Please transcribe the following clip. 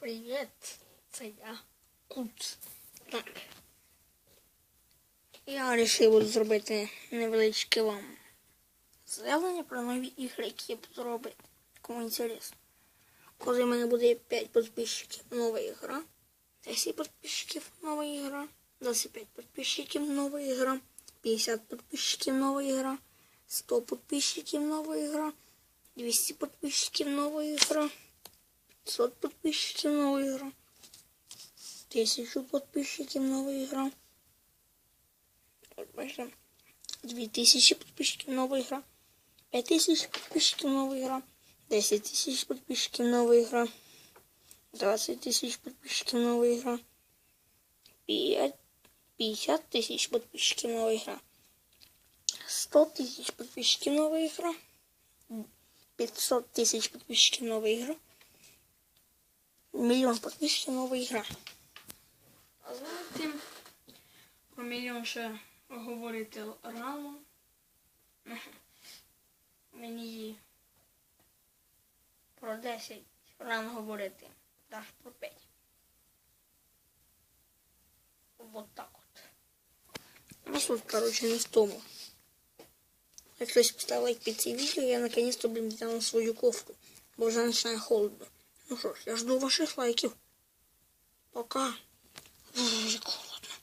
Привіт, це я. Куц. Так. Я вирішив зробити невеличке вам заявлення про нові ігри, які я буду робити. Кому інтересно. Коли в мене буде 5 підписчиків, нова ігра. 10 підписчиків, нова ігра. 25 підписчиків, нова ігра. 50 підписчиків, нова ігра. 100 підписчиків, нова ігра. 200 підписчиків, нова ігра. 500 подписчиков новая игра. 1000 подписчиков новая игра. Вот, бачите. 2000 подписчиков новая игра. 5000 подписчиков новая игра. 10 тысяч подписчиков новая игра. 20 тысяч подписчиков новая игра. 5 50 тысяч подписчиков новая игра. 100 тысяч подписчиков новая игра. 500 тысяч подписчиков новая игра. Мільйон підписчиків нова ігра. А знаєте, про мільйон ще говорити рано. Мені про 10 рано говорити. Аж про 5. Вот так от. Ну, суть, короче, не в тому. Як хтось поставив лайк під це відео, я наконец-то, блин, взяла свою кофту. Бо вже починає холодно. Ну що ж, я жду ваших лайків. Пока.